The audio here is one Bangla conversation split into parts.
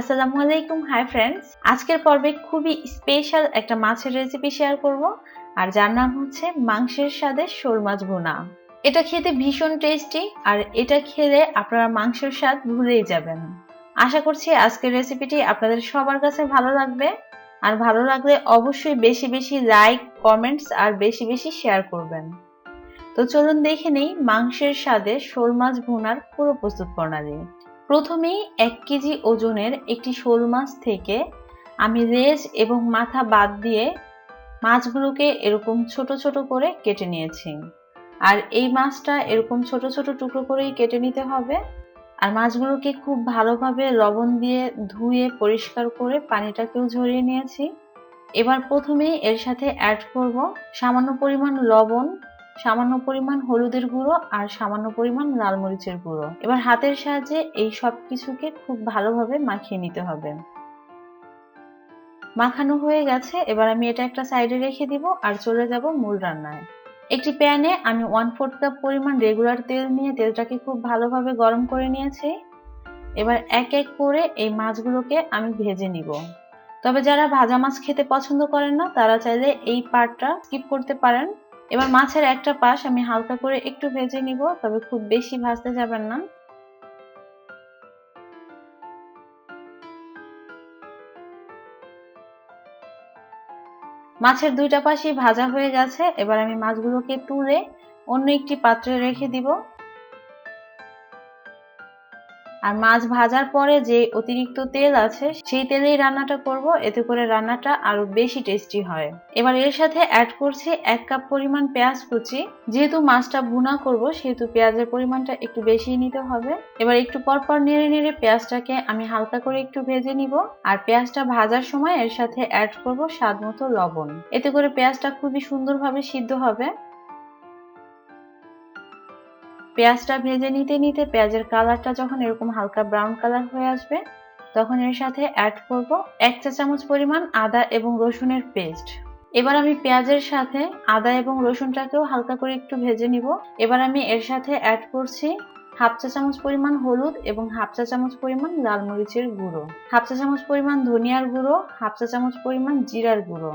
আসসালামু আলাইকুম হাই ফ্রেন্ডস। আজকের পর্বে খুবই স্পেশাল একটা মাছের রেসিপি শেয়ার করব, আর যার নাম হচ্ছে মাংসের স্বাদে শোল মাছ ভুনা। এটা খেতে ভীষণ টেস্টি আর এটা খেলে আপনারা মাংসের স্বাদ ভুলেই যাবেন। আশা করছি আজকের রেসিপিটি আপনাদের সবার কাছে ভালো লাগবে, আর ভালো লাগলে অবশ্যই বেশি বেশি লাইক কমেন্টস আর বেশি বেশি শেয়ার করবেন। তো চলুন দেখে নেই মাংসের স্বাদে শোল মাছ ভুনার পুরো প্রস্তুত প্রণালী প্রথমেই এক কেজি ওজনের একটি শোল মাছ থেকে আমি লেজ এবং মাথা বাদ দিয়ে মাছগুলোকে এরকম ছোট ছোট করে কেটে নিয়েছি। আর এই মাছটা এরকম ছোট ছোট টুকরো করেই কেটে নিতে হবে। আর মাছগুলোকে খুব ভালোভাবে লবণ দিয়ে ধুয়ে পরিষ্কার করে পানিটাকেও ঝরিয়ে নিয়েছি। এবার প্রথমেই এর সাথে অ্যাড করব সামান্য পরিমাণ লবণ সামান্য পরিমাণ হলুদের গুঁড়ো আর সামান্য পরিমাণ লাল মরিচের গুঁড়ো। এবার হাতের সাহায্যে এই সব কিছুকে খুব ভালোভাবে মাখিয়ে নিতে হবে। মাখানো হয়ে গেছে, এবার আমি এটা একটা সাইডে রেখে দিব আর চলে যাব মূল রান্নায়। একটি প্যানে আমি ওয়ান ফোর্থ কাপ পরিমাণ রেগুলার তেল নিয়ে তেলটাকে খুব ভালোভাবে গরম করে নিয়েছি। এবার এক এক করে এই মাছগুলোকে আমি ভেজে নিব। তবে যারা ভাজা মাছ খেতে পছন্দ করেন না, তারা চাইলে এই পার্টটা স্কিপ করতে পারেন। এবার মাছের একটা পাশ আমি হালকা করে একটু ভেজে নিব, তবে খুব বেশি ভাজতে যাবেন না। মাছের দুইটা পাশই ভাজা হয়ে গেছে, এবার আমি মাছগুলোকে তুলে অন্য একটি পাত্রে রেখে দিব। আর মাছ ভাজার পরে যে অতিরিক্ত তেল আছে, সেই তেলেই রান্নাটা করব। এতে করে রান্নাটা আরও বেশি টেস্টি হয়। এবার এর সাথে অ্যাড করছি এক কাপ পরিমাণ পেঁয়াজ কুচি। যেহেতু মাছটা ভুনা করব, সেহেতু পেঁয়াজের পরিমাণটা একটু বেশি নিতে হবে। এবার একটু পরপর নেড়ে নেড়ে পেঁয়াজটাকে আমি হালকা করে একটু ভেজে নিব। আর পেঁয়াজটা ভাজার সময় এর সাথে অ্যাড করব স্বাদ মতো লবণ। এতে করে পেঁয়াজটা খুবই সুন্দরভাবে সিদ্ধ হবে। পেঁয়াজটা ভেজে নিতে নিতে পেঁয়াজের কালারটা যখন এরকম হালকা ব্রাউন কালার হয়ে আসবে, তখন এর সাথে অ্যাড করব এক চা চামচ পরিমাণ আদা এবং রসুনের পেস্ট এবার আমি পেঁয়াজের সাথে আদা এবং রসুনটাকেও হালকা করে একটু ভেজে নিব। এবার আমি এর সাথে অ্যাড করছি হাফ চা চামচ পরিমাণ হলুদ এবং হাফ চা চামচ পরিমাণ লাল মরিচের গুঁড়ো। হাফ চা চামচ পরিমাণ ধনিয়ার গুঁড়ো, হাফ চা চামচ পরিমাণ জিরার গুঁড়ো।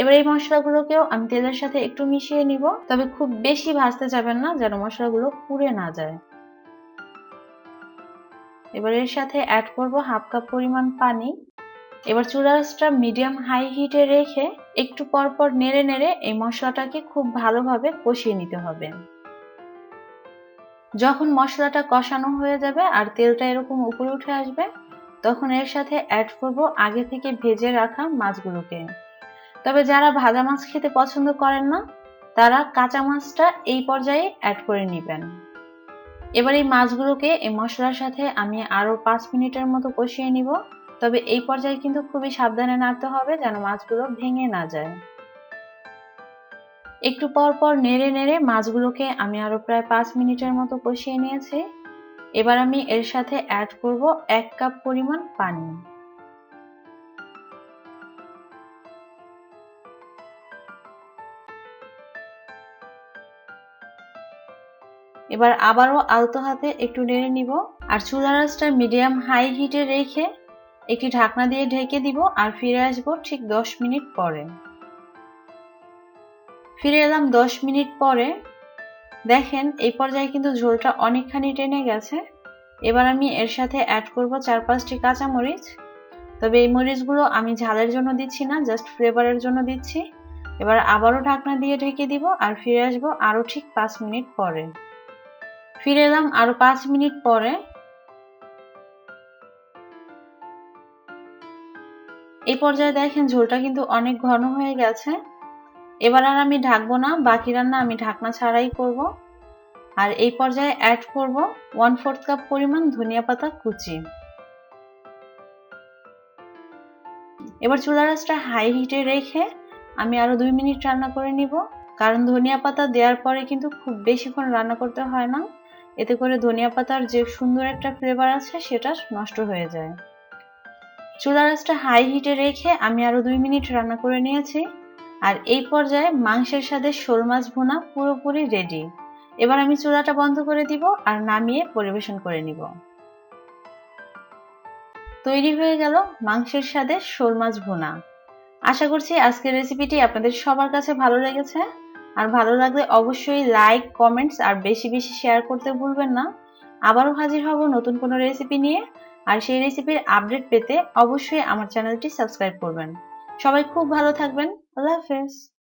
এবার এই মশলাগুলোকেও আমি তেলের সাথে একটু মিশিয়ে নিব। তবে খুব বেশি ভাজতে যাবেন না, যেন মশলাগুলো পুড়ে না যায়। এবার এর সাথে অ্যাড করব হাফ কাপ পরিমাণ পানি। এবার চুলাটা মিডিয়াম হাই হিটে রেখে একটু পরপর নেড়ে নেড়ে এই মশলাটাকে খুব ভালোভাবে কষিয়ে নিতে হবে। যখন মশলাটা কষানো হয়ে যাবে আর তেলটা এরকম উপরে উঠে আসবে, তখন এর সাথে অ্যাড করব আগে থেকে ভেজে রাখা মাছগুলোকে। তবে যারা ভাজা মাছ খেতে পছন্দ করেন না, তারা কাঁচা মাছটা এই পর্যায়ে অ্যাড করে নেবেন। এবার এই মাছগুলোকে এই মশলার সাথে আমি আরও পাঁচ মিনিটের মতো কষিয়ে নিব। তবে এই পর্যায়ে কিন্তু খুবই সাবধানে নাড়তে হবে যেন মাছগুলো ভেঙে না যায়। একটু পর পর নেড়ে নেড়ে মাছগুলোকে আমি আরও প্রায় পাঁচ মিনিটের মতো কষিয়ে নিয়েছি। এবার আমি এর সাথে অ্যাড করব এক কাপ পরিমাণ পানি। এবার আবারও আলতো হাতে একটু নেড়ে নিব আর চুলার মিডিয়াম হাই হিটে রেখে একটি ঢাকনা দিয়ে ঢেকে দিব আর ফিরে আসব ঠিক দশ মিনিট পরে। ফিরে এলাম দশ মিনিট পরে। দেখেন, এই পর্যায়ে কিন্তু ঝোলটা অনেকখানি টেনে গেছে। এবার আমি এর সাথে অ্যাড করব চার পাঁচটি কাঁচা মরিচ তবে এই মরিচগুলো আমি ঝালের জন্য দিচ্ছি না জাস্ট ফ্লেভারের জন্য দিচ্ছি। এবার আবারও ঢাকনা দিয়ে ঢেকে দিব আর ফিরে আসব আরও ঠিক পাঁচ মিনিট পরে। ফিরে এলাম আরও পাঁচ মিনিট পরে। এই পর্যায়ে দেখেন ঝোলটা কিন্তু অনেক ঘন হয়ে গেছে। এবার আর আমি ঢাকবো না, বাকি রান্না আমি ঢাকনা ছাড়াই করব। আর এই পর্যায়ে অ্যাড করব ওয়ান ফোর্থ কাপ পরিমাণ ধনিয়া পাতা কুচি। এবার চুলা রাসটা হাই হিটে রেখে আমি আরও দুই মিনিট রান্না করে নিব। কারণ ধনিয়া পাতা দেওয়ার পরে কিন্তু খুব বেশিক্ষণ রান্না করতে হয় না। এতে করে ধনিয়া পাতার যে সুন্দর একটা ফ্লেভার আছে সেটা নষ্ট হয়ে যায়। চুলা রাসটা হাই হিটে রেখে আমি আরও দুই মিনিট রান্না করে নিয়েছি। আর এই পর্যায়ে মাংসের সাথে শোল মাছ ভুনা পুরোপুরি রেডি এবার আমি চুলাটা বন্ধ করে দিব আর নামিয়ে পরিবেশন করে নিব। তৈরি হয়ে গেল মাংসের স্বাদে শোল মাছ ভুনা। আশা করছি আজকের রেসিপিটি আপনাদের সবার কাছে ভালো লেগেছে। আর ভালো লাগলে অবশ্যই লাইক কমেন্টস আর বেশি বেশি শেয়ার করতে ভুলবেন না। আবারও হাজির হব নতুন কোনো রেসিপি নিয়ে। আর সেই রেসিপির আপডেট পেতে অবশ্যই আমার চ্যানেলটি সাবস্ক্রাইব করবেন। সবাই খুব ভালো থাকবেন। আল্লাহ হাফেজ।